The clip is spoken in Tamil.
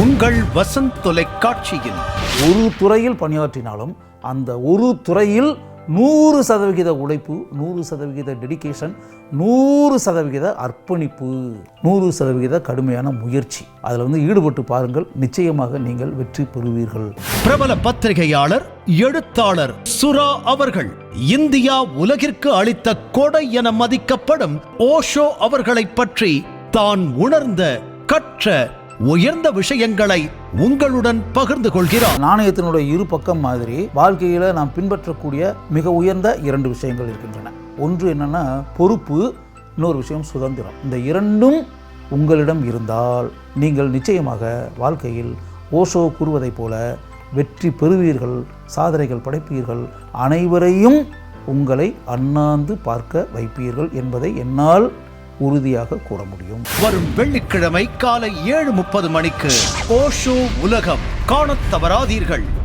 உங்கள் வசந்த் தொலைக்காட்சியில். ஒரு துறையில் பணியாற்றினாலும் அந்த ஒரு துறையில் நூறு சதவிகித உழைப்பு நூறு சதவிகித டெடிகேஷன் நூறு சதவிகித அர்ப்பணிப்பு நூறு சதவிகித கடுமையான முயற்சி. அதில் வந்து ஈடுபட்டு பாருங்கள் நிச்சயமாக நீங்கள் வெற்றி பெறுவீர்கள். பிரபல பத்திரிகையாளர் எழுத்தாளர் சுரா அவர்கள் இந்தியா உலகிற்கு அளித்த கொடை என மதிக்கப்படும் ஓஷோ அவர்களைப் பற்றி தான் உணர்ந்த கற்ற உயர்ந்த விஷயங்களை உங்களுடன் பகிர்ந்து கொள்கிறார் நாணயத்தினுடைய இரு பக்கம் மாதிரி வாழ்க்கையில் நாம் பின்பற்றக்கூடிய மிக உயர்ந்த இரண்டு விஷயங்கள் இருக்கின்றன. ஒன்று என்னன்னா பொறுப்பு இன்னொரு விஷயம் சுதந்திரம். இந்த இரண்டும் உங்களிடம் இருந்தால் நீங்கள் நிச்சயமாக வாழ்க்கையில் ஓஷோ கூறுவதைப் போல வெற்றி பெறுவீர்கள் சாதனைகள் படைப்பீர்கள் அனைவரையும் உங்களை அண்ணாந்து பார்க்க வைப்பீர்கள் என்பதை என்னால் உறுதியாக கூற முடியும். வரும் வெள்ளிக்கிழமை காலை ஏழு முப்பது மணிக்கு ஓஷோ உலகம். காணத் தவறாதீர்கள்.